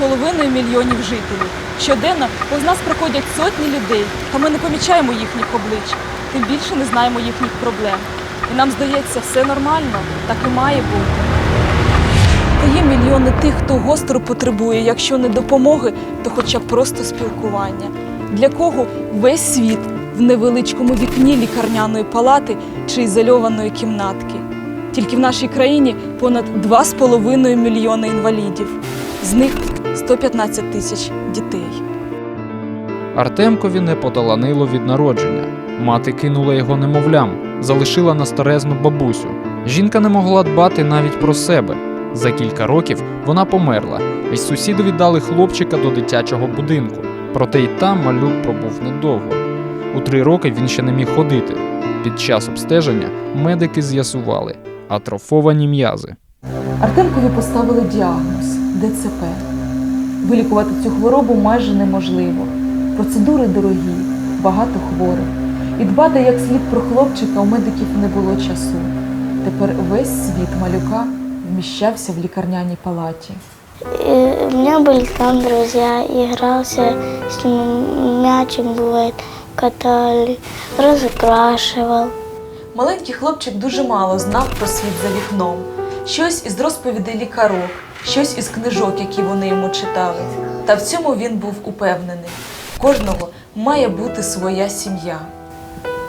В Україні 45,5 мільйонів жителів. Щоденно повз нас проходять сотні людей, та ми не помічаємо їхніх облич, тим більше не знаємо їхніх проблем. І нам здається, все нормально, так і має бути. Та є мільйони тих, хто гостро потребує, якщо не допомоги, то хоча б просто спілкування. Для кого весь світ в невеличкому вікні лікарняної палати чи ізольованої кімнатки. Тільки в нашій країні понад 2,5 мільйони інвалідів. З них 115 тисяч дітей. Артемкові не поталанило від народження. Мати кинула його немовлям, залишила на старезну бабусю. Жінка не могла дбати навіть про себе. За кілька років вона померла, і сусіди віддали хлопчика до дитячого будинку. Проте й там малюк пробув недовго. У три роки він ще не міг ходити. Під час обстеження медики з'ясували атрофовані м'язи. Артемкові поставили діагноз ДЦП. Вилікувати цю хворобу майже неможливо. Процедури дорогі, багато хворих. І дбати як слід про хлопчика у медиків не було часу. Тепер весь світ малюка вміщався в лікарняній палаті. У меня были там друзья, игрался с ним, мячик бывает, катали, разукрашивал. Маленький хлопчик дуже мало знав про світ за вікном Щось із розповідей лікарок, щось із книжок, які вони йому читали. Та в цьому він був упевнений. В Кожного має бути своя сім'я.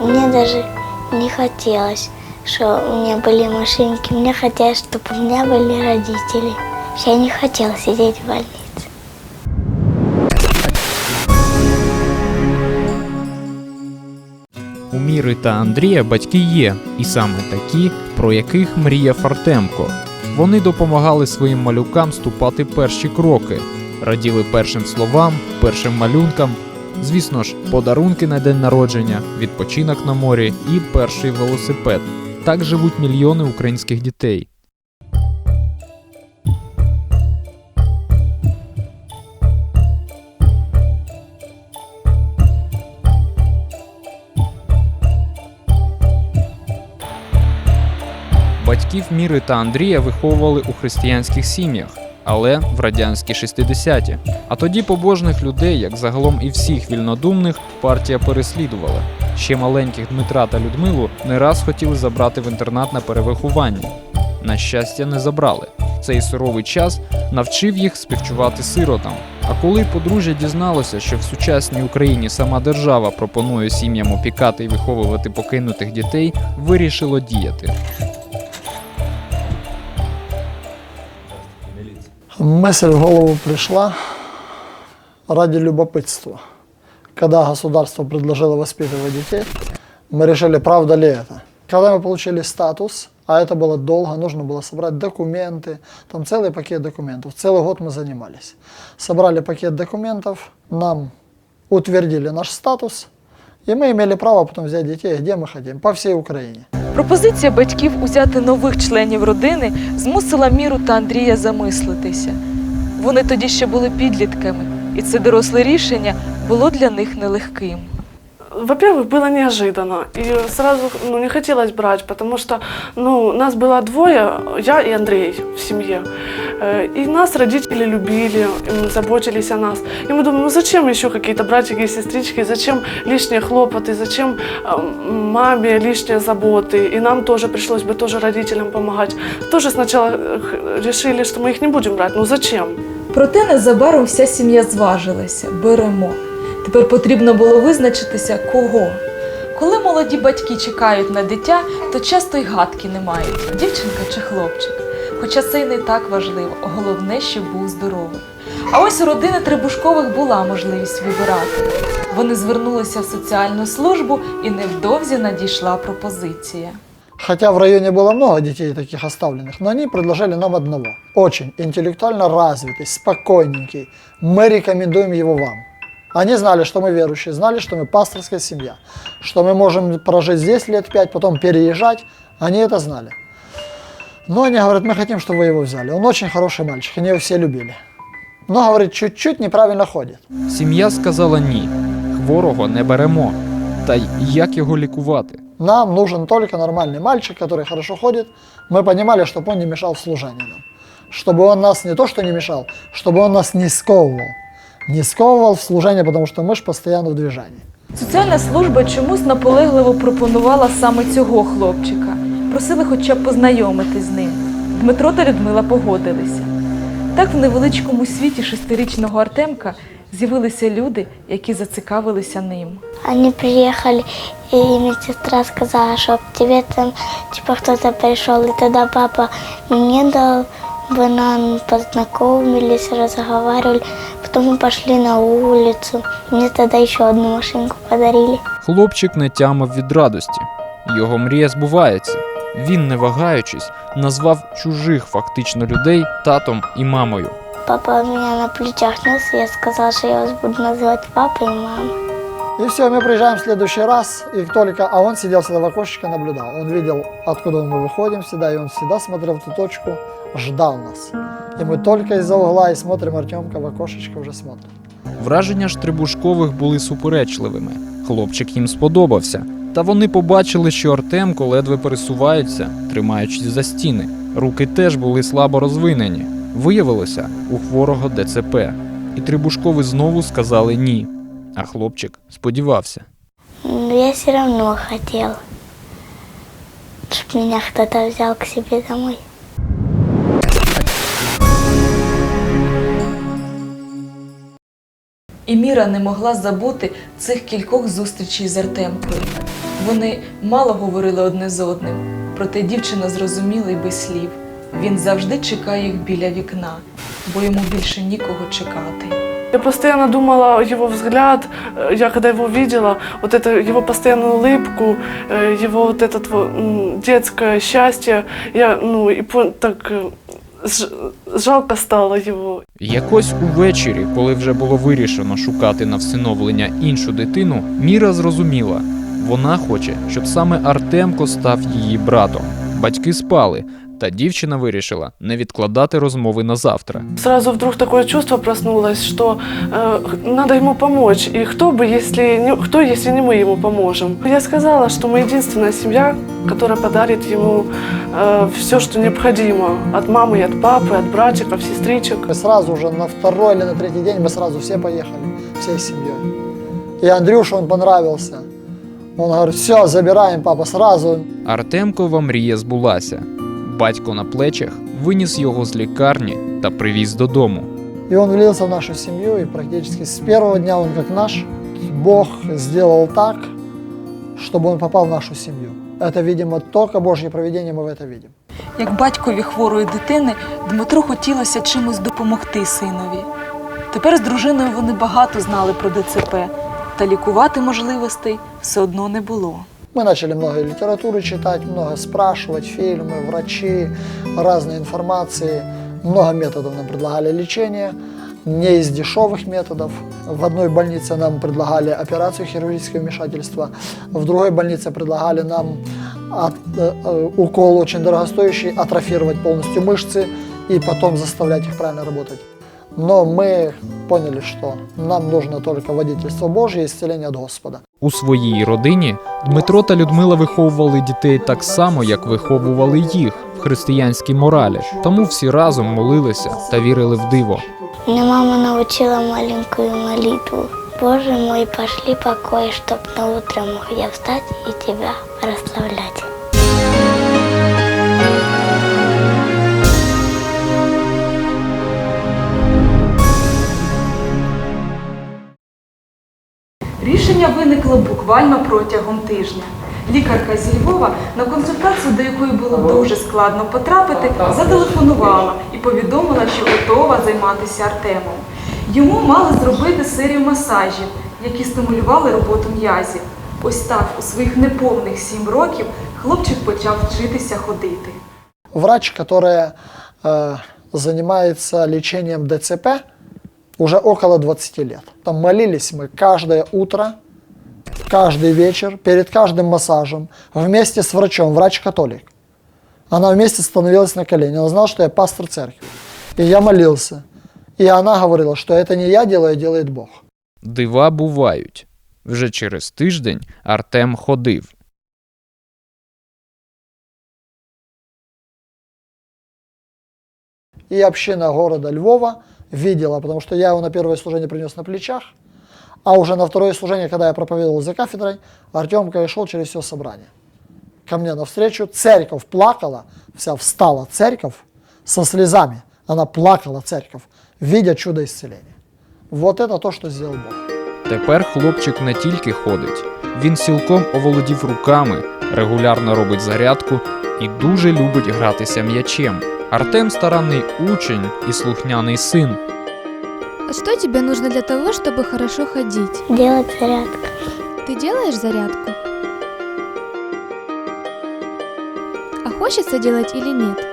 Мне даже не хотелось, что у меня были машинки. Мне хотелось, чтобы у меня были родители. Я не хотела сидеть в больнице. У Міри та Андрія батьки є, і саме такі, про яких мріяв Артемко. Вони допомагали своїм малюкам ступати перші кроки, раділи першим словам, першим малюнкам. Звісно ж, подарунки на день народження, відпочинок на морі і перший велосипед. Так живуть мільйони українських дітей. Батьків Міри та Андрія виховували у християнських сім'ях, але в радянські 60-ті. А тоді побожних людей, як загалом і всіх вільнодумних, партія переслідувала. Ще маленьких Дмитра та Людмилу не раз хотіли забрати в інтернат на перевиховання. На щастя, не забрали. Цей суровий час навчив їх співчувати сиротам. А коли подружжя дізналося, що в сучасній Україні сама держава пропонує сім'ям опікати і виховувати покинутих дітей, вирішило діяти. Мысль в голову пришла ради любопытства. Когда государство предложило воспитывать детей, мы решили, правда ли это. Когда мы получили статус, а это было долго, нужно было собрать документы, там целый пакет документов. Целый год мы занимались. Собрали пакет документов, нам утвердили наш статус, и мы имели право потом взять детей, где мы хотим, по всей Украине. Пропозиція батьків узяти нових членів родини змусила Міру та Андрія замислитися. Вони тоді ще були підлітками, і це доросле рішення було для них нелегким Во-первых, было неожиданно. И сразу ну, не хотелось брать, потому что ну, нас было двое, я и Андрей в семье. Э, И нас родители любили, и заботились о нас. И мы думаем, ну зачем еще какие-то братики и сестрички, зачем лишние хлопоты, зачем э, маме лишние заботы. И нам тоже пришлось бы тоже родителям помогать. Тоже сначала э, х- решили, что мы их не будем брать. Ну зачем? Проте незабаром вся сім'я зважилася беремо. Тепер потрібно було визначитися, кого. Коли молоді батьки чекають на дитя, то часто й гадки не мають, дівчинка чи хлопчик. Хоча це й не так важливо, головне, щоб був здоровий. А ось у родини Требушкових була можливість вибирати. Вони звернулися в соціальну службу і невдовзі надійшла пропозиція. Хотя в районе было много детей таких оставленных, но они предложили нам одного. Очень интеллектуально развитый, спокойненький. Мы рекомендуем его вам. Они знали, что мы верующие, знали, что мы пасторская семья, что мы можем прожить здесь лет пять, потом переезжать. Они это знали. Но они говорят, мы хотим, чтобы вы его взяли. Он очень хороший мальчик, они его все любили. Но, говорит, чуть-чуть неправильно ходит. Сім'я сказала ні, хворого не беремо. Та й як його лікувати? Нам нужен только нормальный мальчик, который хорошо ходит. Мы понимали, чтобы он не мешал в служении нам. чтобы он нас не то что не мешал, чтобы он нас не сковывал. Не сковывал в служении, потому что мы же постоянно в движении. Соціальна служба чомусь наполегливо пропонувала саме цього хлопчика. Просили хоча б познайомитись з ним. Дмитро та Людмила погодилися. Так в невеличкому світі шестирічного Артемка з'явилися люди, які зацікавилися ним. Они приехали, и медсестра сказала, что к тебе там типа кто-то пришел. И тогда папа мне дал банан, познакомились, разговаривали. Потом мы пошли на улицу. Мне тогда еще одну машинку подарили. Хлопчик не тямив від радості. Його мрія збувається. Він, не вагаючись, назвав чужих фактично людей татом і мамою. Папа меня на плечах нес, я сказала, что я вас буду называть папой и мамой. И все, мы приезжаем в следующий раз, и только, а он сидел всегда в окошечке, наблюдал. Он видел, откуда мы выходим всегда, и он всегда смотрел в ту точку, ждал нас. И мы только из-за угла и смотрим, Артемка в окошечко уже смотрит. Враження ж Трибушкових були суперечливими. Хлопчик їм сподобався. Та вони побачили, що Артемко ледве пересувається, тримаючись за стіни. Руки теж були слабо розвинені. Виявилося у хворого ДЦП. І Трибушкови знову сказали ні. А хлопчик сподівався. Но я все равно хотела, чтобы меня кто-то взял к себе домой. І Міра не могла забути цих кількох зустрічей з Артемкою. Вони мало говорили одне з одним, проте дівчина зрозуміла й без слів. Він завжди чекає їх біля вікна, бо йому більше нікого чекати. Я постоянно думала о его взгляд, э, я когда его видела, вот это его постоянную улыбку, э, его вот этот вот, м, детское счастье, я, ну, и пон- так э, ж- жалко стало его. Якось увечері, коли вже було вирішено шукати на всиновлення іншу дитину, Міра зрозуміла, вона хоче, щоб саме Артемко став її братом. Батьки спали, та дівчина вирішила не відкладати розмови на завтра. Сразу вдруг такое чувство проснулось, что э, надо ему помочь. И кто бы, если не, кто, если не мы ему поможем? Я сказала, что мы единственная семья, которая подарит ему э, все, что необходимо. От мамы и от папы, от братиков, сестричек. Мы сразу же на второй или на третий день мы сразу все поехали, всей семьей. И Андрюше он понравился. Он говорит, все, забираем, папа, сразу. Артемкова мрія збулася. Батько на плечах виніс його з лікарні та привіз додому. И он влился в нашу семью, и практически с первого дня он как наш. Бог сделал так, чтобы он попал в нашу семью. Это, видимо, только Божье проведение, мы в это видим. Як батькові хворої дитини, Дмитру хотілося чимось допомогти синові. Тепер з дружиною вони багато знали про ДЦП, та лікувати можливостей все одно не було. Мы начали много литературы читать, много спрашивать, фильмы, врачи, разной информации. Много методов нам предлагали лечения, не из дешевых методов. В одной больнице нам предлагали операцию хирургического вмешательства, в другой больнице предлагали нам от- э, э, укол очень дорогостоящий, атрофировать полностью мышцы и потом заставлять их правильно работать. Но мы поняли, что нам нужно только водительство Божье и исцеление от Господа. У своїй родині Дмитро та Людмила виховували дітей так само, як виховували їх в християнській моралі. Тому всі разом молилися та вірили в диво. Меня мама научила маленьку молитву. Боже мой, пошли покой, щоб на утро мог я встать і тебе прославлять. Рішення виникло буквально протягом тижня. Лікарка зі Львова, на консультацію, до якої було дуже складно потрапити, зателефонувала і повідомила, що готова займатися Артемом. Йому мали зробити серію масажів, які стимулювали роботу м'язів. Ось так у своїх неповних сім років хлопчик почав вчитися ходити. Врач, которая э, занимается лечением ДЦП уже около 20 лет. Там молились мы каждое утро, каждый вечер, перед каждым массажем, вместе с врачом, врач-католик. Она вместе становилась на колени. Она знала, что я пастор церкви. И я молился. И она говорила, что это не я делаю, а делает Бог. Дива бувають. Вже через тиждень Артем ходив. и община города Львова видела, потому что я его на первое служение принес на плечах, а уже на второе служение, когда я проповедовал за кафедрой, Артемка и шел через все собрание. Ко мне навстречу, церковь плакала, вся встала церковь со слезами. Она плакала, церковь, видя чудо исцеления. Вот это то, что сделал Бог. Тепер хлопчик не тільки ходить, він цілком оволодів руками, регулярно робить зарядку і дуже любить гратися м'ячем. Артем старанний учень і слухняний син. А Что тебе нужно для того, чтобы хорошо ходить? Делать зарядку. Ты делаешь зарядку? А хочется делать или нет?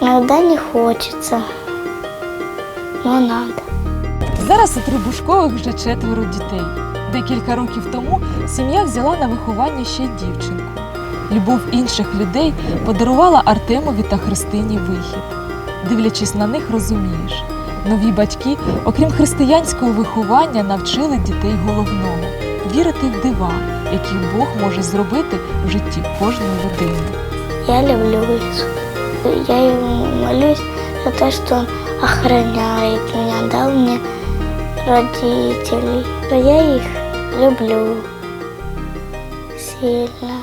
Иногда не хочется, но надо. Зараз у Трибушкових вже четверо дітей. Декілька років тому сім'я взяла на виховання ще й дівчинку. Любов інших людей подарувала Артемові та Христині вихід. Дивлячись на них, розумієш, нові батьки, окрім християнського виховання, навчили дітей головного вірити в дива, які Бог може зробити в житті кожної людини. Я люблю Иисуса. Я ему молюсь за то, что он охраняет меня, дал мне родителей. Я их люблю сильно.